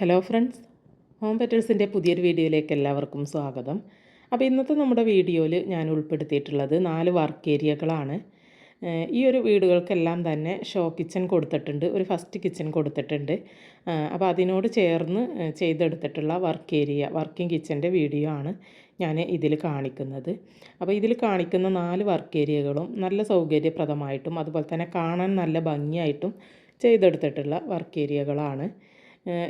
Hello friends home പെറ്റൽസിന്റെ പുതിയൊരു വീഡിയോയിലേക്ക് എല്ലാവർക്കും സ്വാഗതം. അപ്പോൾ ഇന്നത്തെ നമ്മുടെ വീഡിയോയിൽ ഞാൻ ഉൾപ്പെടുത്തിയിട്ടുള്ളത് നാല് വർക്ക് ഏരിയകളാണ് ഈ ഒരു വീടുകൾക്കെല്ലാം തന്നെ ഷോ കിച്ചൺ കൊടുത്തിട്ടുണ്ട്. ഒരു ഫസ്റ്റ് കിച്ചൺ കൊടുത്തിട്ടുണ്ട്. അപ്പോൾ അതിനോട് ചേർന്ന് ചെയ്തെടുത്തിട്ടുള്ള വർക്ക് ഏരിയ വർക്കിംഗ് കിച്ചന്റെ വീഡിയോ ആണ് ഞാൻ ഇതിൽ കാണിക്കുന്നത്. അപ്പോൾ ഇതിൽ കാണിക്കുന്ന നാല് വർക്ക് ഏരിയകളും നല്ല സൗകര്യപ്രദമായിട്ടും അതുപോലെ തന്നെ കാണാൻ നല്ല ഭംഗിയായിട്ടും ചെയ്തെടുത്തിട്ടുള്ള വർക്ക് ഏരിയകളാണ്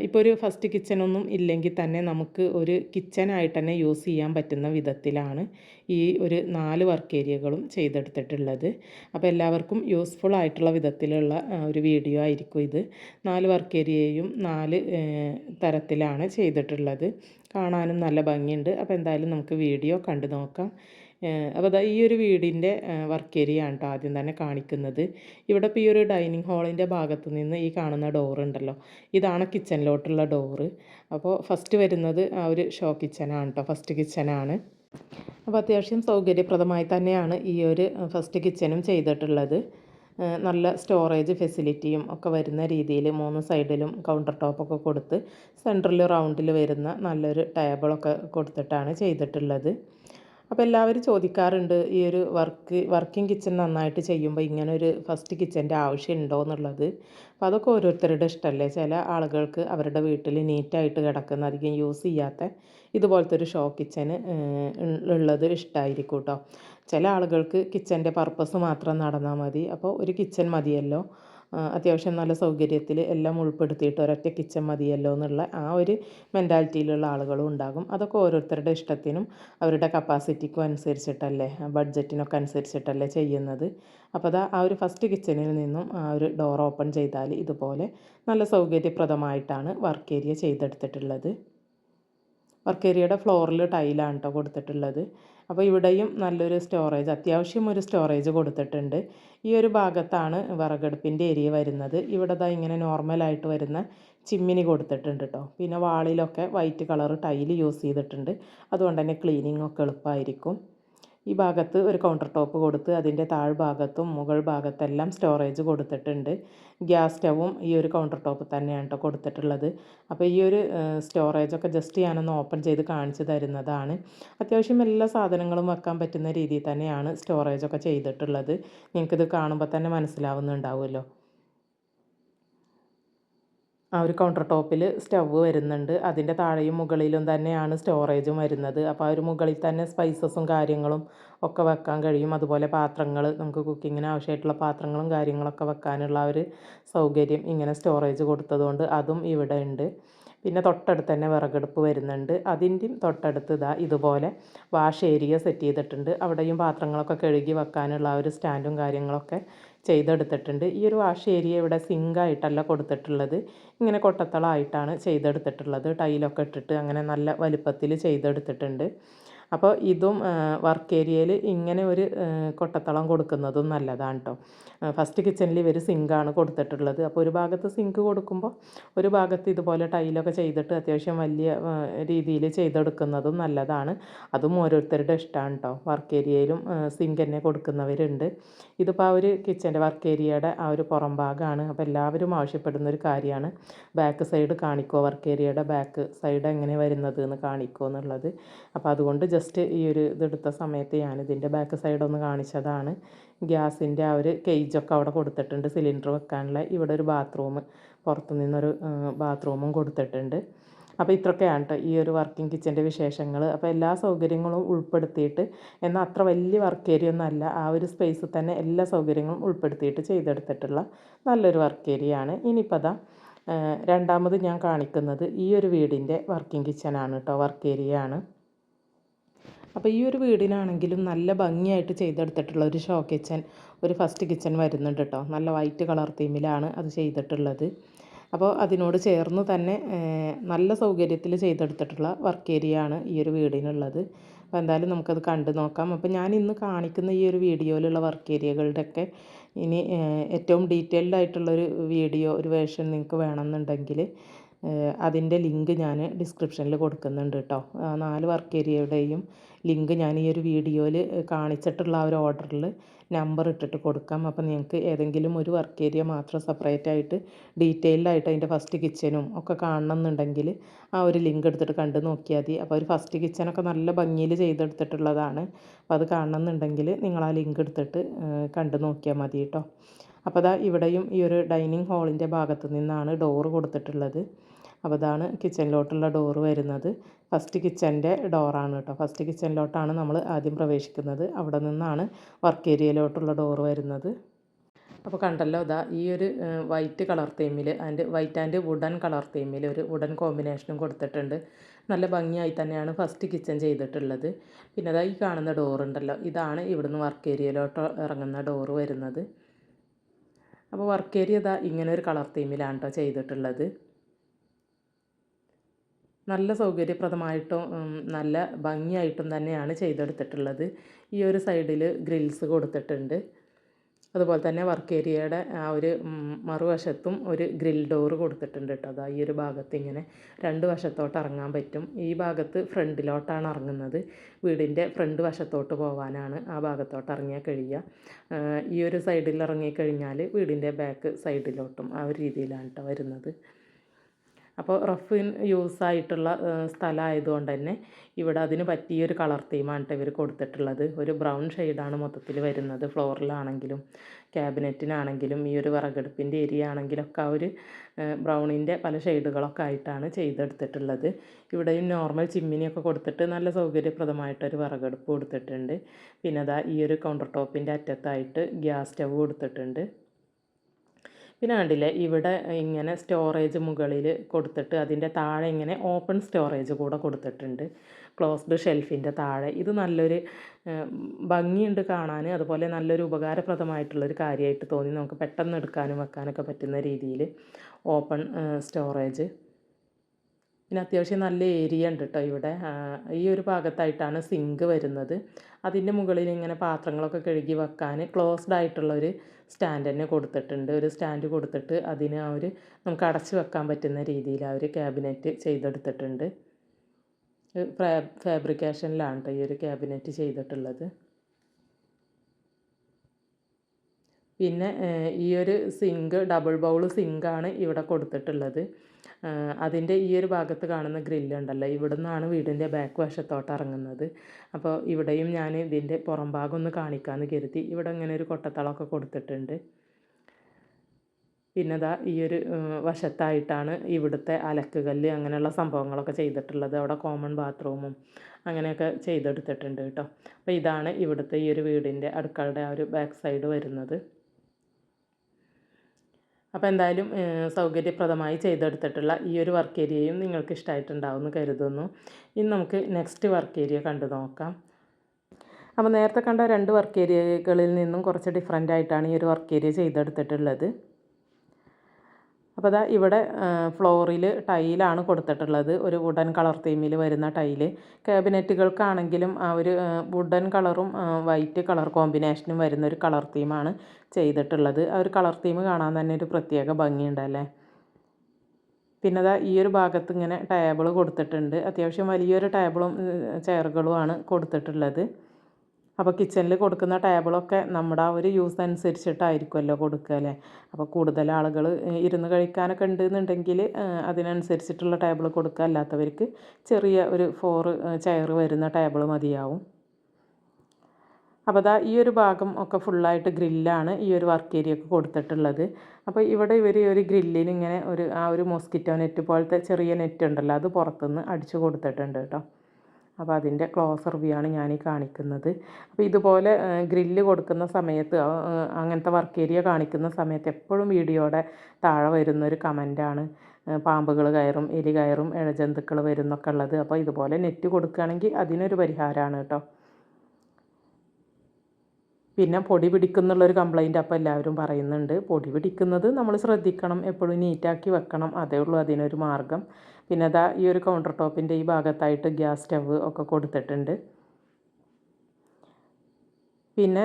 ഇപ്പോൾ ഒരു ഫസ്റ്റ് കിച്ചണൊന്നും ഇല്ലെങ്കിൽ തന്നെ നമുക്ക് ഒരു കിച്ചനായിട്ട് തന്നെ യൂസ് ചെയ്യാൻ പറ്റുന്ന വിധത്തിലാണ് ഈ ഒരു നാല് വർക്ക് ഏരിയകളും ചെയ്തെടുത്തിട്ടുള്ളത്. അപ്പോൾ എല്ലാവർക്കും യൂസ്ഫുൾ ആയിട്ടുള്ള വിധത്തിലുള്ള ഒരു വീഡിയോ ആയിരിക്കും ഇത്. നാല് വർക്ക് ഏരിയയും നാല് തരത്തിലാണ് ചെയ്തിട്ടുള്ളത്. കാണാനും നല്ല ഭംഗിയുണ്ട്. അപ്പോൾ എന്തായാലും നമുക്ക് വീഡിയോ കണ്ടു നോക്കാം. അപ്പോൾ അതാ ഈ ഒരു വീടിന്റെ വർക്ക് ഏരിയ ആണ് ആദ്യം തന്നെ കാണിക്കുന്നത്. ഇവിടെ ഇപ്പോൾ ഈ ഒരു ഡൈനിങ് ഹാളിന്റെ ഭാഗത്ത് നിന്ന് ഈ കാണുന്ന ഡോർ ഉണ്ടല്ലോ ഇതാണ് കിച്ചണിലോട്ടുള്ള ഡോറ് അപ്പോൾ ഫസ്റ്റ് വരുന്നത് ആ ഒരു ഷോ കിച്ചനാണ് കേട്ടോ ഫസ്റ്റ് കിച്ചനാണ് അപ്പോൾ അത്യാവശ്യം സൗകര്യപ്രദമായി തന്നെയാണ് ഈ ഒരു ഫസ്റ്റ് കിച്ചനും ചെയ്തിട്ടുള്ളത്. നല്ല സ്റ്റോറേജ് ഫെസിലിറ്റിയും ഒക്കെ വരുന്ന രീതിയിൽ മൂന്ന് സൈഡിലും കൗണ്ടർ ടോപ്പൊക്കെ കൊടുത്ത് സെൻട്രൽ റൗണ്ടിൽ വരുന്ന നല്ലൊരു ടേബിളൊക്കെ കൊടുത്തിട്ടാണ് ചെയ്തിട്ടുള്ളത്. അപ്പോൾ എല്ലാവരും ചോദിക്കാറുണ്ട് ഈ ഒരു വർക്ക് വർക്കിംഗ് കിച്ചൺ നന്നായിട്ട് ചെയ്യുമ്പോൾ ഇങ്ങനെ ഒരു ഫസ്റ്റ് കിച്ചന്റെ ആവശ്യമുണ്ടോ എന്നുള്ളത്. അപ്പോൾ അതൊക്കെ ഓരോരുത്തരുടെ ഇഷ്ടമല്ലേ ചില ആളുകൾക്ക് അവരുടെ വീട്ടിൽ നീറ്റായിട്ട് കിടക്കുന്ന അധികം യൂസ് ചെയ്യാത്ത ഇതുപോലത്തെ ഒരു ഷോ കിച്ചന് ഉള്ളത് ഇഷ്ടമായിരിക്കും കേട്ടോ ചില ആളുകൾക്ക് കിച്ചന്റെ പർപ്പസ് മാത്രം നടന്നാൽ മതി. അപ്പോൾ ഒരു കിച്ചൺ മതിയല്ലോ. അത്യാവശ്യം നല്ല സൗകര്യത്തിൽ എല്ലാം ഉൾപ്പെടുത്തിയിട്ട് ഒരൊറ്റ കിച്ചൺ മതിയല്ലോ എന്നുള്ള ആ ഒരു മെന്റാലിറ്റിയിലുള്ള ആളുകളും ഉണ്ടാകും. അതൊക്കെ ഓരോരുത്തരുടെ ഇഷ്ടത്തിനും അവരുടെ കപ്പാസിറ്റിക്കും അനുസരിച്ചിട്ടല്ലേ ബഡ്ജറ്റിനൊക്കെ അനുസരിച്ചിട്ടല്ലേ ചെയ്യുന്നത്. അപ്പോൾ അതാ ആ ഒരു ഫസ്റ്റ് കിച്ചണിൽ നിന്നും ആ ഒരു ഡോർ ഓപ്പൺ ചെയ്താൽ ഇതുപോലെ നല്ല സൗകര്യപ്രദമായിട്ടാണ് വർക്ക് ഏരിയ ചെയ്തെടുത്തിട്ടുള്ളത്. വർക്ക് ഏരിയയുടെ ഫ്ലോറിൽ ടൈലാണ് കേട്ടോ കൊടുത്തിട്ടുള്ളത്. അപ്പോൾ ഇവിടെയും നല്ലൊരു സ്റ്റോറേജ് അത്യാവശ്യം ഒരു സ്റ്റോറേജ് കൊടുത്തിട്ടുണ്ട്. ഈ ഒരു ഭാഗത്താണ് വിറകടുപ്പിന്റെ ഏരിയ വരുന്നത്. ഇവിടെ ദാ ഇങ്ങനെ നോർമലായിട്ട് വരുന്ന ചിമ്മിനി കൊടുത്തിട്ടുണ്ട് കേട്ടോ പിന്നെ വാളിലൊക്കെ വൈറ്റ് കളർ ടൈൽ യൂസ് ചെയ്തിട്ടുണ്ട്. അതുകൊണ്ട് തന്നെ ക്ലീനിങ് ഒക്കെ എളുപ്പമായിരിക്കും ഈ ഭാഗത്ത് ഒരു കൗണ്ടർ ടോപ്പ് കൊടുത്ത് അതിന്റെ താഴ്ഭാഗത്തും മുകൾ ഭാഗത്തെല്ലാം സ്റ്റോറേജ് കൊടുത്തിട്ടുണ്ട്. ഗ്യാസ് സ്റ്റവും ഈ ഒരു കൗണ്ടർ ടോപ്പ് തന്നെയാണ് കേട്ടോ കൊടുത്തിട്ടുള്ളത്. അപ്പോൾ ഈ ഒരു സ്റ്റോറേജൊക്കെ ജസ്റ്റ് ഞാനൊന്ന് ഓപ്പൺ ചെയ്ത് കാണിച്ചു തരുന്നതാണ്. അത്യാവശ്യം എല്ലാ സാധനങ്ങളും വെക്കാൻ പറ്റുന്ന രീതിയിൽ തന്നെയാണ് സ്റ്റോറേജൊക്കെ ചെയ്തിട്ടുള്ളത്. നിങ്ങൾക്കിത് കാണുമ്പോൾ തന്നെ മനസ്സിലാവുന്നുണ്ടാവുമല്ലോ. ആ ഒരു കൗണ്ടർ ടോപ്പിൽ സ്റ്റവ് വരുന്നുണ്ട്. അതിന്റെ താഴെയും മുകളിലും തന്നെയാണ് സ്റ്റോറേജും വരുന്നത്. അപ്പോൾ ആ ഒരു മുകളിൽ തന്നെ സ്പൈസസും കാര്യങ്ങളും ഒക്കെ വെക്കാൻ കഴിയും. അതുപോലെ പാത്രങ്ങൾ നമുക്ക് കുക്കിങ്ങിന് ആവശ്യമായിട്ടുള്ള പാത്രങ്ങളും കാര്യങ്ങളൊക്കെ വെക്കാനുള്ള ഒരു സൗകര്യം ഇങ്ങനെ സ്റ്റോറേജ് കൊടുത്തതുകൊണ്ട് അതും ഇവിടെ ഉണ്ട്. പിന്നെ തൊട്ടടുത്ത് തന്നെ വിറകടുപ്പ് വരുന്നുണ്ട്. അതിന്റെയും തൊട്ടടുത്ത് ഇതാ ഇതുപോലെ വാഷ് ഏരിയ സെറ്റ് ചെയ്തിട്ടുണ്ട്. അവിടെയും പാത്രങ്ങളൊക്കെ കഴുകി വെക്കാനുള്ള ഒരു സ്റ്റാൻഡും കാര്യങ്ങളൊക്കെ ചെയ്തെടുത്തിട്ടുണ്ട്. ഈ ഒരു വാഷ് ഏരിയ ഇവിടെ സിങ്കായിട്ടല്ല കൊടുത്തിട്ടുള്ളത്. ഇങ്ങനെ കൊട്ടത്തളമായിട്ടാണ് ചെയ്തെടുത്തിട്ടുള്ളത്. ടൈലൊക്കെ ഇട്ടിട്ട് അങ്ങനെ നല്ല വലുപ്പത്തിൽ ചെയ്തെടുത്തിട്ടുണ്ട്. അപ്പോൾ ഇതും വർക്ക് ഏരിയയിൽ ഇങ്ങനെ ഒരു കൊട്ടത്തളം കൊടുക്കുന്നതും നല്ലതാണ് കേട്ടോ ഫസ്റ്റ് കിച്ചണിൽ ഇവർ സിങ്കാണ് കൊടുത്തിട്ടുള്ളത്. അപ്പോൾ ഒരു ഭാഗത്ത് സിങ്ക് കൊടുക്കുമ്പോൾ ഒരു ഭാഗത്ത് ഇതുപോലെ ടൈലൊക്കെ ചെയ്തിട്ട് അത്യാവശ്യം വലിയ രീതിയിൽ ചെയ്തെടുക്കുന്നതും നല്ലതാണ്. അതും ഓരോരുത്തരുടെ ഇഷ്ടമാണ് കേട്ടോ വർക്ക് ഏരിയയിലും സിങ്ക് തന്നെ കൊടുക്കുന്നവരുണ്ട്. ഇതിപ്പോൾ ആ ഒരു കിച്ചന്റെ വർക്ക് ഏരിയയുടെ ആ ഒരു പുറം ഭാഗമാണ്. അപ്പോൾ എല്ലാവരും ആവശ്യപ്പെടുന്ന ഒരു കാര്യമാണ്. ബാക്ക് സൈഡ് കാണിക്കുമോ വർക്ക് ഏരിയയുടെ ബാക്ക് സൈഡ് എങ്ങനെ വരുന്നത് എന്ന് കാണിക്കുമോ എന്നുള്ളത്. അപ്പോൾ അതുകൊണ്ട് ജസ്റ്റ് ഈ ഒരു ഇതെടുത്ത സമയത്ത് ഞാനിതിന്റെ ബാക്ക് സൈഡ് ഒന്ന് കാണിച്ചതാണ്. ഗ്യാസിന്റെ ആ ഒരു കേജൊക്കെ അവിടെ കൊടുത്തിട്ടുണ്ട്. സിലിണ്ടർ വെക്കാനുള്ള ഇവിടെ ഒരു ബാത്റൂം പുറത്തു നിന്നൊരു ബാത്റൂമും കൊടുത്തിട്ടുണ്ട്. അപ്പോൾ ഇത്രയൊക്കെയാണ് കേട്ടോ ഈ ഒരു വർക്കിംഗ് കിച്ചന്റെ വിശേഷങ്ങൾ. അപ്പോൾ എല്ലാ സൗകര്യങ്ങളും ഉൾപ്പെടുത്തിയിട്ട് എന്നാൽ അത്ര വലിയ വർക്ക് ഏരിയ ഒന്നല്ല ആ ഒരു സ്പേസിൽ തന്നെ എല്ലാ സൗകര്യങ്ങളും ഉൾപ്പെടുത്തിയിട്ട് ചെയ്തെടുത്തിട്ടുള്ള നല്ലൊരു വർക്ക് ഏരിയ ആണ്. ഇനിയിപ്പോൾ അതാ രണ്ടാമത് ഞാൻ കാണിക്കുന്നത് ഈ ഒരു വീടിന്റെ വർക്കിംഗ് കിച്ചനാണ് കേട്ടോ വർക്ക് ഏരിയ ആണ്. അപ്പോൾ ഈ ഒരു വീടിനാണെങ്കിലും നല്ല ഭംഗിയായിട്ട് ചെയ്തെടുത്തിട്ടുള്ള ഒരു ഷോ കിച്ചൻ ഒരു ഫസ്റ്റ് കിച്ചൻ വരുന്നുണ്ട് കേട്ടോ. നല്ല വൈറ്റ് കളർ തീമിലാണ് അത് ചെയ്തിട്ടുള്ളത്. അപ്പോൾ അതിനോട് ചേർന്ന് തന്നെ നല്ല സൗകര്യത്തിൽ ചെയ്തെടുത്തിട്ടുള്ള വർക്ക് ഏരിയ ആണ് ഈ ഒരു വീടിനുള്ളത്. അപ്പോൾ എന്തായാലും നമുക്കത് കണ്ടു നോക്കാം. അപ്പോൾ ഞാൻ ഇന്ന് കാണിക്കുന്ന ഈ ഒരു വീഡിയോയിലുള്ള വർക്ക് ഏരിയകളുടെയൊക്കെ ഇനി ഏറ്റവും ഡീറ്റെയിൽഡ് ആയിട്ടുള്ളൊരു വീഡിയോ ഒരു വേർഷൻ നിങ്ങൾക്ക് വേണമെന്നുണ്ടെങ്കിൽ അതിന്റെ ലിങ്ക് ഞാൻ ഡിസ്ക്രിപ്ഷനിൽ കൊടുക്കുന്നുണ്ട് കേട്ടോ. നാല് വർക്ക് ഏരിയയുടെയും ലിങ്ക് ഞാൻ ഈ ഒരു വീഡിയോയിൽ കാണിച്ചിട്ടുള്ള ആ ഒരു ഓർഡറിൽ നമ്പർ ഇട്ടിട്ട് കൊടുക്കാം. അപ്പോൾ നിങ്ങൾക്ക് ഏതെങ്കിലും ഒരു വർക്ക് ഏരിയ മാത്രം സെപ്പറേറ്റ് ആയിട്ട് ഡീറ്റെയിൽഡായിട്ട് അതിന്റെ ഫസ്റ്റ് കിച്ചനും ഒക്കെ കാണണമെന്നുണ്ടെങ്കിൽ ആ ഒരു ലിങ്ക് എടുത്തിട്ട് കണ്ട് നോക്കിയാൽ മതി. അപ്പോൾ ഒരു ഫസ്റ്റ് കിച്ചനൊക്കെ നല്ല ഭംഗിയിൽ ചെയ്തെടുത്തിട്ടുള്ളതാണ്. അപ്പോൾ അത് കാണണമെന്നുണ്ടെങ്കിൽ നിങ്ങൾ ആ ലിങ്ക് എടുത്തിട്ട് കണ്ട് നോക്കിയാൽ മതി കേട്ടോ. അപ്പോൾ അതാ ഇവിടെയും ഈ ഒരു ഡൈനിങ് ഹാളിന്റെ ഭാഗത്ത് നിന്നാണ് ഡോറ് കൊടുത്തിട്ടുള്ളത്. അപ്പോൾ ഇതാണ് കിച്ചണിലോട്ടുള്ള ഡോറ് വരുന്നത് ഫസ്റ്റ് കിച്ചന്റെ ഡോറാണ് കേട്ടോ. ഫസ്റ്റ് കിച്ചണിലോട്ടാണ് നമ്മൾ ആദ്യം പ്രവേശിക്കുന്നത്. അവിടെ നിന്നാണ് വർക്ക് ഏരിയയിലോട്ടുള്ള ഡോറ് വരുന്നത്. അപ്പോൾ കണ്ടല്ലോ ഇതാ ഈ ഒരു white colour തീമിൽ and white and wooden colour തീമിൽ ഒരു വുഡൻ കോമ്പിനേഷനും കൊടുത്തിട്ടുണ്ട്. നല്ല ഭംഗിയായി തന്നെയാണ് ഫസ്റ്റ് കിച്ചൺ ചെയ്തിട്ടുള്ളത്. പിന്നെ അതാ ഈ കാണുന്ന ഡോറുണ്ടല്ലോ ഇതാണ് ഇവിടുന്ന് വർക്ക് ഏരിയയിലോട്ട് ഇറങ്ങുന്ന ഡോറ് വരുന്നത്. അപ്പോൾ വർക്ക് ഏരിയ ഇതാ ഇങ്ങനെ ഒരു കളർ തീമിലാണ് കേട്ടോ ചെയ്തിട്ടുള്ളത്. നല്ല സൗകര്യപ്രദമായിട്ടും നല്ല ഭംഗിയായിട്ടും തന്നെയാണ് ചെയ്തെടുത്തിട്ടുള്ളത്. ഈ ഒരു സൈഡിൽ ഗ്രിൽസ് കൊടുത്തിട്ടുണ്ട്. അതുപോലെ തന്നെ വർക്ക് ഏരിയയുടെ ആ ഒരു മറുവശത്തും ഒരു ഗ്രിൽ ഡോർ കൊടുത്തിട്ടുണ്ട് കേട്ടോ. അതാ ഈ ഒരു ഭാഗത്ത് ഇങ്ങനെ രണ്ട് വശത്തോട്ട് ഇറങ്ങാൻ പറ്റും. ഈ ഭാഗത്ത് ഫ്രണ്ടിലോട്ടാണ് ഇറങ്ങുന്നത്. വീടിന്റെ ഫ്രണ്ട് വശത്തോട്ട് പോകാനാണ് ആ ഭാഗത്തോട്ട് ഇറങ്ങിയാൽ കഴിയുക. ഈ ഒരു സൈഡിൽ ഇറങ്ങിക്കഴിഞ്ഞാൽ വീടിന്റെ ബാക്ക് സൈഡിലോട്ടും ആ ഒരു രീതിയിലാണ് കേട്ടോ വരുന്നത്. അപ്പോൾ റഫ് യൂസ് ആയിട്ടുള്ള സ്ഥലമായതുകൊണ്ട് തന്നെ ഇവിടെ അതിന് പറ്റിയൊരു കളർ തീമാണ് കേട്ടോ ഇവർ കൊടുത്തിട്ടുള്ളത്. ഒരു ബ്രൗൺ ഷെയ്ഡാണ് മൊത്തത്തിൽ വരുന്നത്. ഫ്ലോറിലാണെങ്കിലും ക്യാബിനറ്റിനാണെങ്കിലും ഈ ഒരു വിറകടുപ്പിന്റെ ഏരിയ ആണെങ്കിലൊക്കെ ആ ഒരു ബ്രൗണിന്റെ പല ഷെയ്ഡുകളൊക്കെ ആയിട്ടാണ് ചെയ്തെടുത്തിട്ടുള്ളത്. ഇവിടെയും നോർമൽ ചിമ്മിനിയൊക്കെ കൊടുത്തിട്ട് നല്ല സൗകര്യപ്രദമായിട്ടൊരു വിറകടുപ്പ് കൊടുത്തിട്ടുണ്ട്. പിന്നെ അതാ ഈ ഒരു കൗണ്ടർ ടോപ്പിന്റെ അറ്റത്തായിട്ട് ഗ്യാസ് സ്റ്റവ് കൊടുത്തിട്ടുണ്ട്. പിന്നെ കണ്ടില്ലേ ഇവിടെ ഇങ്ങനെ സ്റ്റോറേജ് മുകളിൽ കൊടുത്തിട്ട് അതിന്റെ താഴെ ഇങ്ങനെ ഓപ്പൺ സ്റ്റോറേജ് കൂടെ കൊടുത്തിട്ടുണ്ട്. ക്ലോസ്ഡ് ഷെൽഫിന്റെ താഴെ. ഇത് നല്ലൊരു ഭംഗിയുണ്ട് കാണാൻ. അതുപോലെ നല്ലൊരു ഉപകാരപ്രദമായിട്ടുള്ളൊരു കാര്യമായിട്ട് തോന്നി. നമുക്ക് പെട്ടെന്ന് എടുക്കാനും വെക്കാനൊക്കെ പറ്റുന്ന രീതിയിൽ ഓപ്പൺ സ്റ്റോറേജ് പിന്നെ അത്യാവശ്യം നല്ല ഏരിയ ഉണ്ട് കേട്ടോ ഇവിടെ. ഈ ഒരു ഭാഗത്തായിട്ടാണ് സിങ്ക് വരുന്നത്. അതിന്റെ മുകളിൽ ഇങ്ങനെ പാത്രങ്ങളൊക്കെ കഴുകി വെക്കാൻ ക്ലോസ്ഡ് ആയിട്ടുള്ളൊരു സ്റ്റാൻഡ് തന്നെ കൊടുത്തിട്ടുണ്ട്. ഒരു സ്റ്റാൻഡ് കൊടുത്തിട്ട് അതിന് ആ ഒരു നമുക്ക് അടച്ചു വെക്കാൻ പറ്റുന്ന രീതിയിൽ ആ ഒരു ക്യാബിനറ്റ് ചെയ്തെടുത്തിട്ടുണ്ട്. ഫാബ്രിക്കേഷനിലാണ് കേട്ടോ ഈ ഒരു ക്യാബിനറ്റ് ചെയ്തിട്ടുള്ളത്. പിന്നെ ഈ ഒരു സിങ്ക് ഡബിൾ ബൗൾ സിങ്കാണ് ഇവിടെ കൊടുത്തിട്ടുള്ളത്. അതിന്റെ ഈ ഒരു ഭാഗത്ത് കാണുന്ന ഗ്രില്ലുണ്ടല്ലോ ഇവിടെ നിന്നാണ് വീടിന്റെ ബാക്ക് വശത്തോട്ട് ഇറങ്ങുന്നത്. അപ്പോൾ ഇവിടെയും ഞാൻ ഇതിന്റെ പുറം ഭാഗം ഒന്ന് കാണിക്കാമെന്ന് കരുതി. ഇവിടെ ഇങ്ങനെ ഒരു കൊട്ടത്തളമൊക്കെ കൊടുത്തിട്ടുണ്ട്. പിന്നെ ദാ ഈ ഒരു വശത്തായിട്ടാണ് ഇവിടുത്തെ അലക്കുകല്ല് അങ്ങനെയുള്ള സംഭവങ്ങളൊക്കെ ചെയ്തിട്ടുള്ളത്. അവിടെ കോമൺ ബാത്റൂമും അങ്ങനെയൊക്കെ ചെയ്തെടുത്തിട്ടുണ്ട് കേട്ടോ. അപ്പോൾ ഇതാണ് ഇവിടുത്തെ ഈ ഒരു വീടിന്റെ അടുക്കളയുടെ ആ ഒരു ബാക്ക് സൈഡ് വരുന്നത്. അപ്പോൾ എന്തായാലും സൗകര്യപ്രദമായി ചെയ്തെടുത്തിട്ടുള്ള ഈ ഒരു വർക്ക് ഏരിയയും നിങ്ങൾക്ക് ഇഷ്ടമായിട്ടുണ്ടാവും എന്ന് കരുതുന്നു. ഇനി നമുക്ക് നെക്സ്റ്റ് വർക്ക് ഏരിയ കണ്ടു നോക്കാം. അപ്പോൾ നേരത്തെ കണ്ട രണ്ട് വർക്ക് ഏരിയകളിൽ നിന്നും കുറച്ച് ഡിഫറെന്റ് ആയിട്ടാണ് ഈ ഒരു വർക്ക് ഏരിയ ചെയ്തെടുത്തിട്ടുള്ളത്. അപ്പോൾ അതാ ഇവിടെ ഫ്ലോറിൽ ടൈലാണ് കൊടുത്തിട്ടുള്ളത്. ഒരു വുഡൻ കളർ തീമിൽ വരുന്ന ടൈൽ. ക്യാബിനറ്റുകൾക്കാണെങ്കിലും ആ ഒരു വുഡൻ കളറും വൈറ്റ് കളർ കോമ്പിനേഷനും വരുന്ന ഒരു കളർ തീമാണ് ചെയ്തിട്ടുള്ളത്. ആ ഒരു കളർ തീം കാണാൻ തന്നെ ഒരു പ്രത്യേക ഭംഗിയുണ്ടല്ലേ പിന്നെ അതാ ഈ ഒരു ഭാഗത്ത് ഇങ്ങനെ ടേബിൾ കൊടുത്തിട്ടുണ്ട്. അത്യാവശ്യം വലിയൊരു ടേബിളും ചെയറുകളുമാണ് കൊടുത്തിട്ടുള്ളത്. അപ്പോൾ കിച്ചണിൽ കൊടുക്കുന്ന ടേബിളൊക്കെ നമ്മുടെ ആ ഒരു യൂസ് അനുസരിച്ചിട്ടായിരിക്കുമല്ലോ കൊടുക്കുക അല്ലേ? അപ്പോൾ കൂടുതൽ ആളുകൾ ഇരുന്ന് കഴിക്കാനൊക്കെ ഉണ്ടെന്നുണ്ടെങ്കിൽ അതിനനുസരിച്ചിട്ടുള്ള ടേബിൾ കൊടുക്കുക. അല്ലാത്തവർക്ക് ചെറിയ ഒരു ഫോർ ചെയർ വരുന്ന ടേബിൾ മതിയാവും. അപ്പോൾ അതാ ഈ ഒരു ഭാഗം ഒക്കെ ഫുള്ളായിട്ട് ഗ്രില്ലാണ് ഈ ഒരു വർക്ക് ഏരിയ ഒക്കെ കൊടുത്തിട്ടുള്ളത്. അപ്പോൾ ഇവിടെ ഇവർ ഈ ഒരു ഗ്രില്ലിന് ഇങ്ങനെ ഒരു ആ ഒരു മോസ്കിറ്റോ നെറ്റ് പോലത്തെ ചെറിയ നെറ്റ് ഉണ്ടല്ലോ അത് പുറത്തുനിന്ന് അടിച്ചു കൊടുത്തിട്ടുണ്ട് കേട്ടോ. അപ്പോൾ അതിന്റെ ക്ലോസർ വ്യൂ ആണ് ഞാൻ ഈ കാണിക്കുന്നത്. അപ്പോൾ ഇതുപോലെ ഗ്രില്ല് കൊടുക്കുന്ന സമയത്ത് അങ്ങനത്തെ വർക്ക് ഏരിയ കാണിക്കുന്ന സമയത്ത് എപ്പോഴും വീഡിയോയുടെ താഴെ വരുന്നൊരു കമന്റാണ്. പാമ്പുകൾ കയറും എലി കയറും ഇഴജന്തുക്കൾ വരുന്നൊക്കെ ഉള്ളത്. അപ്പോൾ ഇതുപോലെ നെറ്റ് കൊടുക്കുകയാണെങ്കിൽ അതിനൊരു പരിഹാരമാണ് കേട്ടോ. പിന്നെ പൊടി പിടിക്കുന്നുള്ളൊരു കംപ്ലൈന്റ് അപ്പോൾ എല്ലാവരും പറയുന്നുണ്ട്. പൊടി പിടിക്കുന്നത് നമ്മൾ ശ്രദ്ധിക്കണം എപ്പോഴും നീറ്റാക്കി വെക്കണം. അതേ ഉള്ളൂ അതിനൊരു മാർഗം. പിന്നെ അതാ ഈ ഒരു കൗണ്ടർ ടോപ്പിന്റെ ഈ ഭാഗത്തായിട്ട് ഗ്യാസ് സ്റ്റവ് ഒക്കെ കൊടുത്തിട്ടുണ്ട്. പിന്നെ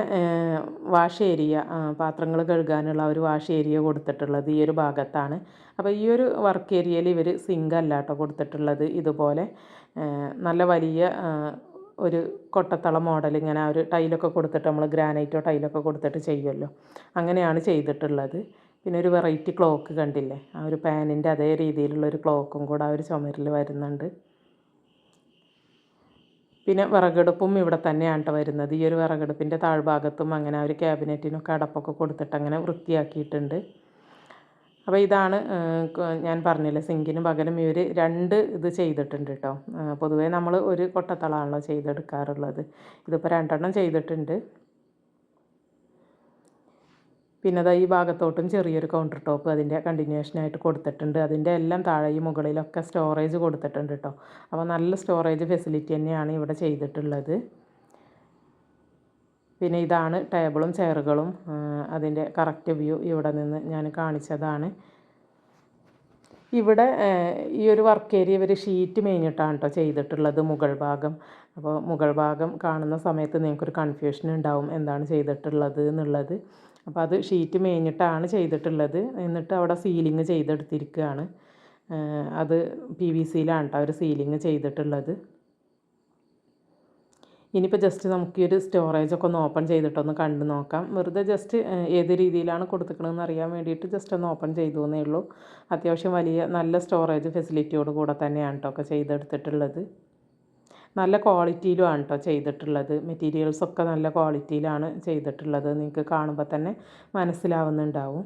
വാഷ് ഏരിയ പാത്രങ്ങൾ കഴുകാനുള്ള ഒരു വാഷ് ഏരിയ കൊടുത്തിട്ടുള്ളത് ഈ ഒരു ഭാഗത്താണ്. അപ്പോൾ ഈ ഒരു വർക്ക് ഏരിയയിൽ ഇവർ സിങ്ക് അല്ലാട്ടോ കൊടുത്തിട്ടുള്ളത്. ഇതുപോലെ നല്ല വലിയ ഒരു കൊട്ടത്തള മോഡൽ ഇങ്ങനെ ഒരു ടൈലൊക്കെ കൊടുത്തിട്ട് നമ്മൾ ഗ്രാനൈറ്റോ ടൈലൊക്കെ കൊടുത്തിട്ട് ചെയ്യുമല്ലോ അങ്ങനെയാണ് ചെയ്തിട്ടുള്ളത്. പിന്നെ ഒരു വെറൈറ്റി ക്ലോക്ക് കണ്ടില്ലേ? ആ ഒരു പാനിന്റെ അതേ രീതിയിലുള്ള ഒരു ക്ലോക്കും കൂടെ ആ ഒരു ചുമരിൽ വരുന്നുണ്ട്. പിന്നെ വിറകടുപ്പും ഇവിടെ തന്നെയാണ് കേട്ടോ വരുന്നത്. ഈ ഒരു വിറകടുപ്പിന്റെ താഴ്ഭാഗത്തും അങ്ങനെ ഒരു ക്യാബിനറ്റിനൊക്കെ അടപ്പൊക്കെ കൊടുത്തിട്ട് അങ്ങനെ വൃത്തിയാക്കിയിട്ടുണ്ട്. അപ്പോൾ ഇതാണ് ഞാൻ പറഞ്ഞില്ലേ സിങ്കിന് പകരം ഇവർ രണ്ട് ഇത് ചെയ്തിട്ടുണ്ട് കേട്ടോ പൊതുവേ നമ്മൾ ഒരു കൊട്ടത്തളാണല്ലോ ചെയ്തെടുക്കാറുള്ളത്. ഇതിപ്പോൾ രണ്ടെണ്ണം ചെയ്തിട്ടുണ്ട്. പിന്നെ അതാ ഈ ഭാഗത്തോട്ടും ചെറിയൊരു കൗണ്ടർ ടോപ്പ് അതിന്റെ കണ്ടിന്യൂഷനായിട്ട് കൊടുത്തിട്ടുണ്ട്. അതിന്റെ എല്ലാം താഴെയും മുകളിലൊക്കെ സ്റ്റോറേജ് കൊടുത്തിട്ടുണ്ട് കേട്ടോ അപ്പോൾ നല്ല സ്റ്റോറേജ് ഫെസിലിറ്റി തന്നെയാണ് ഇവിടെ ചെയ്തിട്ടുള്ളത്. പിന്നെ ഇതാണ് ടേബിളും ചെയറുകളും അതിന്റെ കറക്റ്റ് വ്യൂ ഇവിടെ നിന്ന് ഞാൻ കാണിച്ചതാണ്. ഇവിടെ ഈ ഒരു വർക്ക് ഏരിയ ഇവർ ഷീറ്റ് മേഞ്ഞിട്ടാണ് കേട്ടോ ചെയ്തിട്ടുള്ളത് മുകൾ ഭാഗം. അപ്പോൾ മുകൾ ഭാഗം കാണുന്ന സമയത്ത് നിങ്ങൾക്കൊരു കൺഫ്യൂഷൻ ഉണ്ടാവും എന്താണ് ചെയ്തിട്ടുള്ളത് എന്നുള്ളത്. അപ്പോൾ അത് ഷീറ്റ് മേഞ്ഞിട്ടാണ് ചെയ്തിട്ടുള്ളത്. എന്നിട്ട് അവിടെ സീലിങ് ചെയ്തെടുത്തിരിക്കുകയാണ്. അത് പി വി സിയിലാണ് കേട്ടോ അവർ സീലിങ് ചെയ്തിട്ടുള്ളത്. ഇനിയിപ്പോൾ ജസ്റ്റ് നമുക്ക് ഈ ഒരു സ്റ്റോറേജൊക്കെ ഒന്ന് ഓപ്പൺ ചെയ്തിട്ടൊന്ന് കണ്ടു നോക്കാം. വെറുതെ ജസ്റ്റ് ഏത് രീതിയിലാണ് കൊടുത്തിക്കണമെന്ന് അറിയാൻ വേണ്ടിയിട്ട് ജസ്റ്റ് ഒന്ന് ഓപ്പൺ ചെയ്തു എന്നേ ഉള്ളൂ. അത്യാവശ്യം വലിയ നല്ല സ്റ്റോറേജ് ഫെസിലിറ്റിയോട് കൂടെ തന്നെയാണ് കേട്ടോ ഒക്കെ ചെയ്തെടുത്തിട്ടുള്ളത്. നല്ല ക്വാളിറ്റിയിലുമാണ് കേട്ടോ ചെയ്തിട്ടുള്ളത്. മെറ്റീരിയൽസൊക്കെ നല്ല ക്വാളിറ്റിയിലാണ് ചെയ്തിട്ടുള്ളത്. നിങ്ങൾക്ക് കാണുമ്പോൾ തന്നെ മനസ്സിലാവുന്നുണ്ടാവും.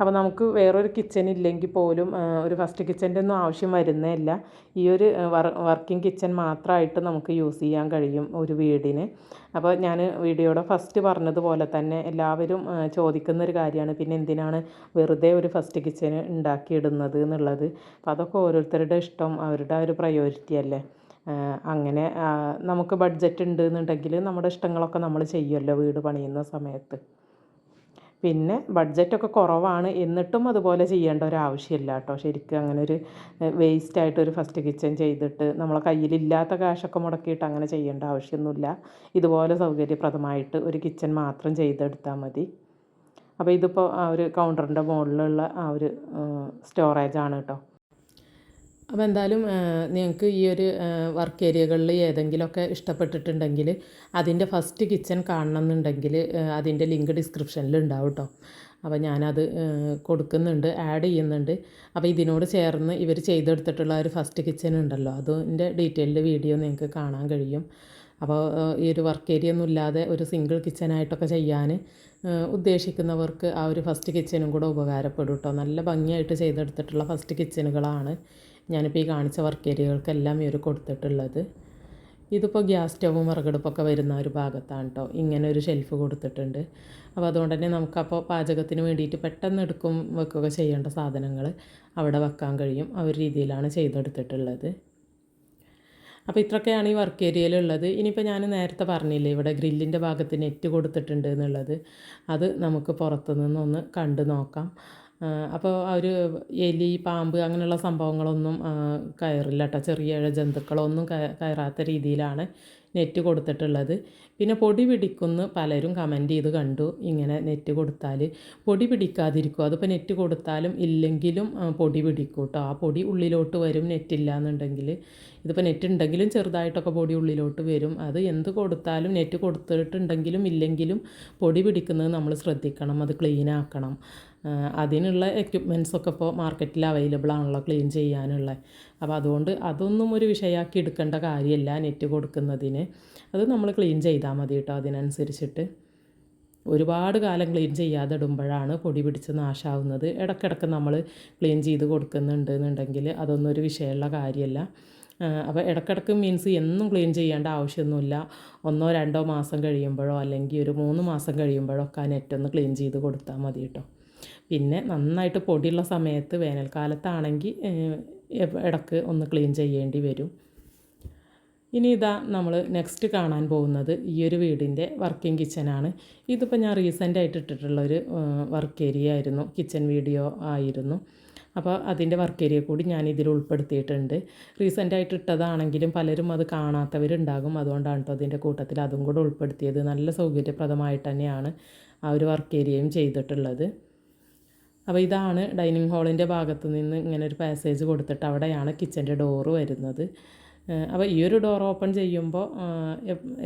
അപ്പോൾ നമുക്ക് വേറൊരു കിച്ചൺ ഇല്ലെങ്കിൽ പോലും ഒരു ഫസ്റ്റ് കിച്ചന്റെ ഒന്നും ആവശ്യം വരുന്നേയില്ല. ഈ ഒരു വർക്കിംഗ് കിച്ചൺ മാത്രമായിട്ട് നമുക്ക് യൂസ് ചെയ്യാൻ കഴിയും ഒരു വീടിന്. അപ്പോൾ ഞാൻ വീഡിയോയുടെ ഫസ്റ്റ് പറഞ്ഞതുപോലെ തന്നെ എല്ലാവരും ചോദിക്കുന്ന ഒരു കാര്യമാണ് പിന്നെ എന്തിനാണ് വെറുതെ ഒരു ഫസ്റ്റ് കിച്ചൺ ഉണ്ടാക്കിയിടുന്നത് എന്നുള്ളത്. അപ്പോൾ അതൊക്കെ ഓരോരുത്തരുടെ ഇഷ്ടം അവരുടെ ഒരു പ്രയോറിറ്റി അല്ലേ? അങ്ങനെ നമുക്ക് ബഡ്ജറ്റ് ഉണ്ട് എന്നുണ്ടെങ്കിൽ നമ്മുടെ ഇഷ്ടങ്ങളൊക്കെ നമ്മൾ ചെയ്യുമല്ലോ വീട് പണിയുന്ന സമയത്ത്. പിന്നെ ബഡ്ജറ്റൊക്കെ കുറവാണ് എന്നിട്ടും അതുപോലെ ചെയ്യേണ്ട ഒരു ആവശ്യമില്ല കേട്ടോ. ശരിക്കും അങ്ങനെ ഒരു വേസ്റ്റ് ആയിട്ട് ഒരു ഫസ്റ്റ് കിച്ചൺ ചെയ്തിട്ട് നമ്മളെ കയ്യിലില്ലാത്ത കാശൊക്കെ മുടക്കിയിട്ട് അങ്ങനെ ചെയ്യേണ്ട ആവശ്യമൊന്നുമില്ല. ഇതുപോലെ സൗകര്യപ്രദമായിട്ട് ഒരു കിച്ചൺ മാത്രം ചെയ്തെടുത്താൽ മതി. അപ്പോൾ ഇതിപ്പോൾ ആ ഒരു കൗണ്ടറിന്റെ മുകളിലുള്ള ആ ഒരു സ്റ്റോറേജാണ് കേട്ടോ. അപ്പോൾ എന്തായാലും നിങ്ങൾക്ക് ഈ ഒരു വർക്ക് ഏരിയകളിൽ ഏതെങ്കിലുമൊക്കെ ഇഷ്ടപ്പെട്ടിട്ടുണ്ടെങ്കിൽ അതിന്റെ ഫസ്റ്റ് കിച്ചൺ കാണണം എന്നുണ്ടെങ്കിൽ അതിന്റെ ലിങ്ക് ഡിസ്ക്രിപ്ഷനിൽ ഉണ്ടാവും കേട്ടോ. അപ്പോൾ ഞാനത് കൊടുക്കുന്നുണ്ട് ആഡ് ചെയ്യുന്നുണ്ട്. അപ്പോൾ ഇതിനോട് ചേർന്ന് ഇവർ ചെയ്തെടുത്തിട്ടുള്ള ഒരു ഫസ്റ്റ് കിച്ചൺ ഉണ്ടല്ലോ അതിന്റെ ഡീറ്റെയിൽഡ് വീഡിയോ നിങ്ങൾക്ക് കാണാൻ കഴിയും. അപ്പോൾ ഈ ഒരു വർക്ക് ഏരിയ ഒന്നും ഇല്ലാതെ ഒരു സിംഗിൾ കിച്ചനായിട്ടൊക്കെ ചെയ്യാൻ ഉദ്ദേശിക്കുന്നവർക്ക് ആ ഒരു ഫസ്റ്റ് കിച്ചനും കൂടെ ഉപകാരപ്പെടും കേട്ടോ. നല്ല ഭംഗിയായിട്ട് ചെയ്തെടുത്തിട്ടുള്ള ഫസ്റ്റ് കിച്ചനുകളാണ് ഞാനിപ്പോൾ ഈ കാണിച്ച വർക്ക് ഏരിയകൾക്കെല്ലാം ഇവർ കൊടുത്തിട്ടുള്ളത്. ഇതിപ്പോൾ ഗ്യാസ് സ്റ്റവും വിറകടുപ്പൊക്കെ വരുന്ന ഒരു ഭാഗത്താണ് കേട്ടോ ഇങ്ങനെ ഒരു ഷെൽഫ് കൊടുത്തിട്ടുണ്ട്. അപ്പോൾ അതുകൊണ്ട് തന്നെ നമുക്കപ്പോൾ പാചകത്തിന് വേണ്ടിയിട്ട് പെട്ടെന്ന് എടുക്കും വെക്കുകയൊക്കെ ചെയ്യേണ്ട സാധനങ്ങൾ അവിടെ വെക്കാൻ കഴിയും. ആ ഒരു രീതിയിലാണ് ചെയ്തെടുത്തിട്ടുള്ളത്. അപ്പോൾ ഇത്രയൊക്കെയാണ് ഈ വർക്ക് ഏരിയയിലുള്ളത് ഇനിയിപ്പോൾ ഞാൻ നേരത്തെ പറഞ്ഞില്ലേ ഇവിടെ ഗ്രില്ലിന്റെ ഭാഗത്ത് നെറ്റ് കൊടുത്തിട്ടുണ്ട് എന്നുള്ളത്. അത് നമുക്ക് പുറത്തു നിന്നൊന്ന് കണ്ടു നോക്കാം. അപ്പോൾ ഒരു എലി പാമ്പ് അങ്ങനെയുള്ള സംഭവങ്ങളൊന്നും കയറില്ല കേട്ടോ ചെറിയ ജന്തുക്കളൊന്നും കയറാത്ത രീതിയിലാണ് നെറ്റ് കൊടുത്തിട്ടുള്ളത്. പിന്നെ പൊടി പിടിക്കുമെന്ന് പലരും കമന്റ് ചെയ്ത് കണ്ടു. ഇങ്ങനെ നെറ്റ് കൊടുത്താൽ പൊടി പിടിക്കാതിരിക്കും. അതിപ്പോൾ നെറ്റ് കൊടുത്താലും ഇല്ലെങ്കിലും പൊടി പിടിക്കും കേട്ടോ ആ പൊടി ഉള്ളിലോട്ട് വരും നെറ്റ് എന്നുണ്ടെങ്കിൽ ഇതിപ്പോൾ നെറ്റ് ഉണ്ടെങ്കിലും ചെറുതായിട്ടൊക്കെ പൊടി ഉള്ളിലോട്ട് വരും. അത് എന്ത് കൊടുത്താലും നെറ്റ് കൊടുത്തിട്ടുണ്ടെങ്കിലും ഇല്ലെങ്കിലും പൊടി പിടിക്കുന്നത് നമ്മൾ ശ്രദ്ധിക്കണം. അത് ക്ലീൻ ആക്കണം. അതിനുള്ള എക്യുപ്മെൻസൊക്കെ ഇപ്പോൾ മാർക്കറ്റിൽ അവൈലബിൾ ആണല്ലോ ക്ലീൻ ചെയ്യാനുള്ള. അപ്പോൾ അതുകൊണ്ട് അതൊന്നും ഒരു വിഷയമാക്കി എടുക്കേണ്ട കാര്യമല്ല നെറ്റ് കൊടുക്കുന്നതിന്. അത് നമ്മൾ ക്ലീൻ ചെയ്താൽ മതി കേട്ടോ അതിനനുസരിച്ചിട്ട്. ഒരുപാട് കാലം ക്ലീൻ ചെയ്യാതെ ഇടുമ്പോഴാണ് പൊടി പിടിച്ച് നാശാവുന്നത്. ഇടയ്ക്കിടയ്ക്ക് നമ്മൾ ക്ലീൻ ചെയ്ത് കൊടുക്കുന്നുണ്ട് എന്നുണ്ടെങ്കിൽ അതൊന്നും ഒരു വിഷയമുള്ള കാര്യമല്ല അപ്പോൾ ഇടയ്ക്കിടയ്ക്ക് മീൻസ് എന്നും ക്ലീൻ ചെയ്യേണ്ട ആവശ്യമൊന്നുമില്ല. ഒന്നോ രണ്ടോ മാസം കഴിയുമ്പോഴോ അല്ലെങ്കിൽ ഒരു മൂന്ന് മാസം കഴിയുമ്പോഴോ ഒക്കെ ആ നെറ്റൊന്ന് ക്ലീൻ ചെയ്ത് കൊടുത്താൽ മതി കേട്ടോ പിന്നെ നന്നായിട്ട് പൊടിയുള്ള സമയത്ത് വേനൽക്കാലത്താണെങ്കിൽ ഇടയ്ക്ക് ഒന്ന് ക്ലീൻ ചെയ്യേണ്ടി വരും. ഇനി ഇതാ നമ്മൾ നെക്സ്റ്റ് കാണാൻ പോകുന്നത് ഈ ഒരു വീടിന്റെ വർക്കിംഗ് കിച്ചനാണ്. ഇതിപ്പോൾ ഞാൻ റീസെന്റായിട്ട് ഇട്ടിട്ടുള്ളൊരു വർക്ക് ഏരിയ ആയിരുന്നു കിച്ചൺ വീഡിയോ ആയിരുന്നു. അപ്പോൾ അതിന്റെ വർക്ക് ഏരിയ കൂടി ഞാൻ ഇതിൽ ഉൾപ്പെടുത്തിയിട്ടുണ്ട്. റീസെന്റായിട്ട് ഇട്ടതാണെങ്കിലും പലരും അത് കാണാത്തവരുണ്ടാകും. അതുകൊണ്ടാണ് കേട്ടോ അതിന്റെ കൂട്ടത്തിൽ അതും കൂടെ ഉൾപ്പെടുത്തിയത്. നല്ല സൗകര്യപ്രദമായിട്ട് തന്നെയാണ് ആ ഒരു വർക്ക് ഏരിയയും ചെയ്തിട്ടുള്ളത്. അപ്പോൾ ഇതാണ് ഡൈനിങ് ഹാളിന്റെ ഭാഗത്ത് നിന്ന് ഇങ്ങനെ ഒരു പാസേജ് കൊടുത്തിട്ട് അവിടെയാണ് കിച്ചന്റെ ഡോറ് വരുന്നത്. അപ്പോൾ ഈ ഒരു ഡോർ ഓപ്പൺ ചെയ്യുമ്പോൾ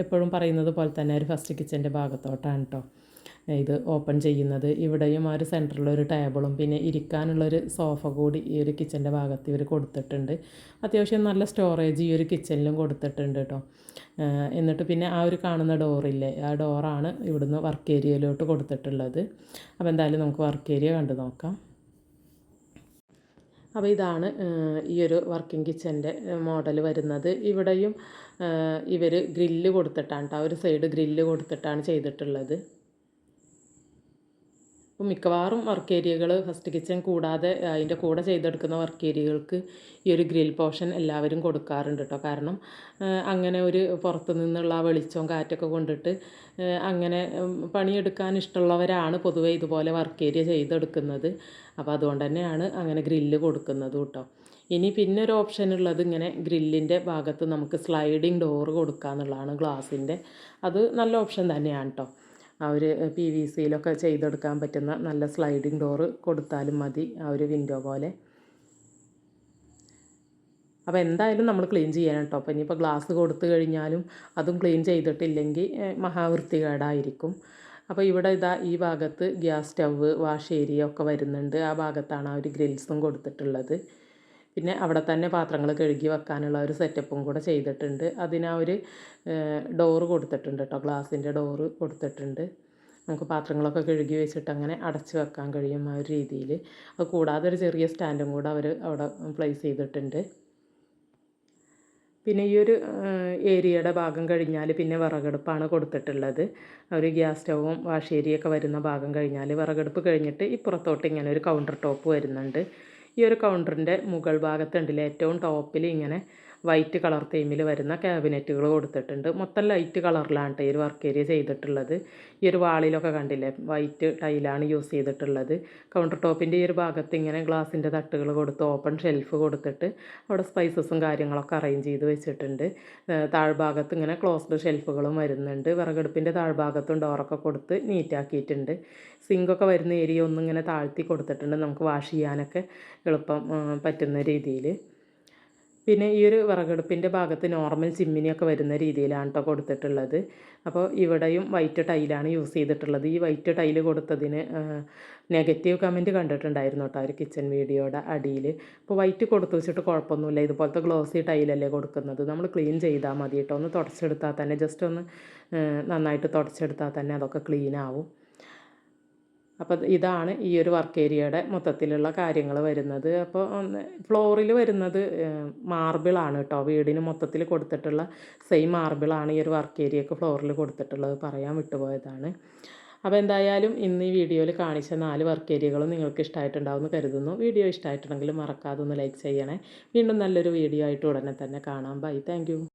എപ്പോഴും പറയുന്നത് പോലെ തന്നെ ഒരു ഫസ്റ്റ് കിച്ചന്റെ ഭാഗത്തോട്ടാണ് കേട്ടോ ഇത് ഓപ്പൺ ചെയ്യുന്നത്. ഇവിടെയും ആ ഒരു സെന്ററിലൊരു ടേബിളും പിന്നെ ഇരിക്കാനുള്ളൊരു സോഫ കൂടി ഈ ഒരു കിച്ചന്റെ ഭാഗത്ത് ഇവർ കൊടുത്തിട്ടുണ്ട്. അത്യാവശ്യം നല്ല സ്റ്റോറേജ് ഈ ഒരു കിച്ചണിലും കൊടുത്തിട്ടുണ്ട് കേട്ടോ എന്നിട്ട് പിന്നെ ആ ഒരു കാണുന്ന ഡോറില്ലേ ആ ഡോറാണ് ഇവിടുന്ന് വർക്ക് ഏരിയയിലോട്ട് കൊടുത്തിട്ടുള്ളത്. അപ്പോൾ എന്തായാലും നമുക്ക് വർക്ക് ഏരിയ കണ്ടു നോക്കാം. അപ്പോൾ ഇതാണ് ഈ ഒരു വർക്കിംഗ് കിച്ചന്റെ മോഡൽ വരുന്നത്. ഇവിടെയും ഇവർ ഗ്രില്ല് കൊടുത്തിട്ടാണ് കേട്ടോ ഒരു സൈഡ് ഗ്രില്ല് കൊടുത്തിട്ടാണ് ചെയ്തിട്ടുള്ളത്. അപ്പോൾ മിക്കവാറും വർക്ക് ഏരിയകൾ ഫസ്റ്റ് കിച്ചൺ കൂടാതെ അതിന്റെ കൂടെ ചെയ്തെടുക്കുന്ന വർക്ക് ഏരിയകൾക്ക് ഈ ഒരു ഗ്രിൽ പോർഷൻ എല്ലാവരും കൊടുക്കാറുണ്ട് കേട്ടോ. കാരണം അങ്ങനെ ഒരു പുറത്ത് നിന്നുള്ള വെളിച്ചവും കാറ്റൊക്കെ കൊണ്ടിട്ട് അങ്ങനെ പണിയെടുക്കാൻ ഇഷ്ടമുള്ളവരാണ് പൊതുവെ ഇതുപോലെ വർക്ക് ഏരിയ ചെയ്തെടുക്കുന്നത്. അപ്പോൾ അതുകൊണ്ട് തന്നെയാണ് അങ്ങനെ ഗ്രില്ല് കൊടുക്കുന്നത് കേട്ടോ. ഇനി പിന്നെ ഒരു ഓപ്ഷൻ ഉള്ളത് ഇങ്ങനെ ഗ്രില്ലിന്റെ ഭാഗത്ത് നമുക്ക് സ്ലൈഡിങ് ഡോറ് കൊടുക്കുക എന്നുള്ളതാണ് ഗ്ലാസിന്റെ. അത് നല്ല ഓപ്ഷൻ തന്നെയാണ് കേട്ടോ. ഒരു പി വി സിയിലൊക്കെ ചെയ്തെടുക്കാൻ പറ്റുന്ന നല്ല സ്ലൈഡിങ് ഡോറ് കൊടുത്താലും മതി ആ ഒരു വിൻഡോ പോലെ. അപ്പോൾ എന്തായാലും നമ്മൾ ക്ലീൻ ചെയ്യണം കേട്ടോ. അപ്പോൾ ഇനിയിപ്പോൾ ഗ്ലാസ് കൊടുത്തു കഴിഞ്ഞാലും അതും ക്ലീൻ ചെയ്തിട്ടില്ലെങ്കിൽ മഹാവൃത്തികേടായിരിക്കും. അപ്പോൾ ഇവിടെ ഇതാ ഈ ഭാഗത്ത് ഗ്യാസ് സ്റ്റവ് വാഷ് ഏരിയ ഒക്കെ വരുന്നുണ്ട്. ആ ഭാഗത്താണ് ആ ഒരു ഗ്രിൽസും കൊടുത്തിട്ടുള്ളത്. പിന്നെ അവിടെ തന്നെ പാത്രങ്ങൾ കഴുകി വെക്കാനുള്ള ഒരു സെറ്റപ്പും കൂടെ ചെയ്തിട്ടുണ്ട്. അതിന് ഒരു ഡോറ് കൊടുത്തിട്ടുണ്ട് കേട്ടോ ഗ്ലാസിന്റെ ഡോറ് കൊടുത്തിട്ടുണ്ട്. നമുക്ക് പാത്രങ്ങളൊക്കെ കഴുകി വെച്ചിട്ട് അങ്ങനെ അടച്ച് വെക്കാൻ കഴിയും ആ ഒരു രീതിയിൽ. അത് കൂടാതെ ഒരു ചെറിയ സ്റ്റാൻഡും കൂടെ അവർ അവിടെ പ്ലേസ് ചെയ്തിട്ടുണ്ട്. പിന്നെ ഈ ഒരു ഏരിയയുടെ ഭാഗം കഴിഞ്ഞാൽ പിന്നെ വിറകടുപ്പാണ് കൊടുത്തിട്ടുള്ളത്. ഒരു ഗ്യാസ് സ്റ്റൗവും വാഷേരിയൊക്കെ വരുന്ന ഭാഗം കഴിഞ്ഞാൽ വിറകടുപ്പ് കഴിഞ്ഞിട്ട് ഇപ്പുറത്തോട്ട് ഇങ്ങനെ ഒരു കൗണ്ടർ ടോപ്പ് വരുന്നുണ്ട്. ഈ ഒരു കൗണ്ടറിന്റെ മുകൾ ഭാഗത്തുണ്ടല്ലേ? ഏറ്റവും ടോപ്പിൽ ഇങ്ങനെ വൈറ്റ് കളർ തീമിൽ വരുന്ന ക്യാബിനറ്റുകൾ കൊടുത്തിട്ടുണ്ട്. മൊത്തം ലൈറ്റ് കളറിലാണ് ഈ ഒരു വർക്ക് ഏരിയ ചെയ്തിട്ടുള്ളത്. ഈ ഒരു വാളിലൊക്കെ കണ്ടില്ലേ? വൈറ്റ് ടൈലാണ് യൂസ് ചെയ്തിട്ടുള്ളത്. കൗണ്ടർ ടോപ്പിന്റെ ഈ ഒരു ഭാഗത്ത് ഇങ്ങനെ ഗ്ലാസിന്റെ തട്ടുകൾ കൊടുത്ത് ഓപ്പൺ ഷെൽഫ് കൊടുത്തിട്ട് അവിടെ സ്പൈസസും കാര്യങ്ങളൊക്കെ അറേഞ്ച് ചെയ്ത് വെച്ചിട്ടുണ്ട്. താഴ്ഭാഗത്ത് ഇങ്ങനെ ക്ലോസ്ഡ് ഷെൽഫുകളും വരുന്നുണ്ട്. വിറകടുപ്പിന്റെ താഴ്ഭാഗത്തും ഡോറൊക്കെ കൊടുത്ത് നീറ്റാക്കിയിട്ടുണ്ട് സിങ്കൊക്കെ വരുന്ന ഏരിയ ഒന്നും ഇങ്ങനെ താഴ്ത്തി കൊടുത്തിട്ടുണ്ട്. നമുക്ക് വാഷ് ചെയ്യാനൊക്കെ എളുപ്പം പറ്റുന്ന രീതിയിൽ പിന്നെ ഈ ഒരു വിറകടുപ്പിന്റെ ഭാഗത്ത് നോർമൽ ചിമ്മിനിയൊക്കെ വരുന്ന രീതിയിലാണ് കേട്ടോ കൊടുത്തിട്ടുള്ളത്. അപ്പോൾ ഇവിടെയും വൈറ്റ് ടൈലാണ് യൂസ് ചെയ്തിട്ടുള്ളത്. ഈ വൈറ്റ് ടൈൽ കൊടുത്തതിന് നെഗറ്റീവ് കമന്റ് കണ്ടിട്ടുണ്ടായിരുന്നു കേട്ടോ ഒരു കിച്ചൺ വീഡിയോയുടെ അടിയിൽ അപ്പോൾ വൈറ്റ് കൊടുത്തു വെച്ചിട്ട് കുഴപ്പമൊന്നുമില്ല. ഇതുപോലത്തെ ഗ്ലോസി ടൈലല്ലേ കൊടുക്കുന്നത്. നമ്മൾ ക്ലീൻ ചെയ്താൽ മതി കേട്ടോ ഒന്ന് തുടച്ചെടുത്താൽ തന്നെ ജസ്റ്റ് ഒന്ന് നന്നായിട്ട് തുടച്ചെടുത്താൽ തന്നെ അതൊക്കെ ക്ലീൻ ആവും. അപ്പോൾ ഇതാണ് ഈ ഒരു വർക്ക് ഏരിയയുടെ മൊത്തത്തിലുള്ള കാര്യങ്ങൾ വരുന്നത്. അപ്പോൾ ഫ്ലോറിൽ വരുന്നത് മാർബിളാണ് കേട്ടോ വീടിന് മൊത്തത്തിൽ കൊടുത്തിട്ടുള്ള സെയിം മാർബിളാണ് ഈ ഒരു വർക്ക് ഏരിയക്ക് ഫ്ലോറിൽ കൊടുത്തിട്ടുള്ളത് പറയാൻ വിട്ടുപോയതാണ്. അപ്പോൾ എന്തായാലും ഇന്ന് ഈ വീഡിയോയിൽ കാണിച്ച നാല് വർക്ക് ഏരിയകളും നിങ്ങൾക്ക് ഇഷ്ടമായിട്ടുണ്ടാവുമെന്ന് കരുതുന്നു. വീഡിയോ ഇഷ്ടമായിട്ടുണ്ടെങ്കിൽ മറക്കാതെ ഒന്ന് ലൈക്ക് ചെയ്യണേ. വീണ്ടും നല്ലൊരു വീഡിയോ ആയിട്ട് ഉടനെ തന്നെ കാണാം. Bye thank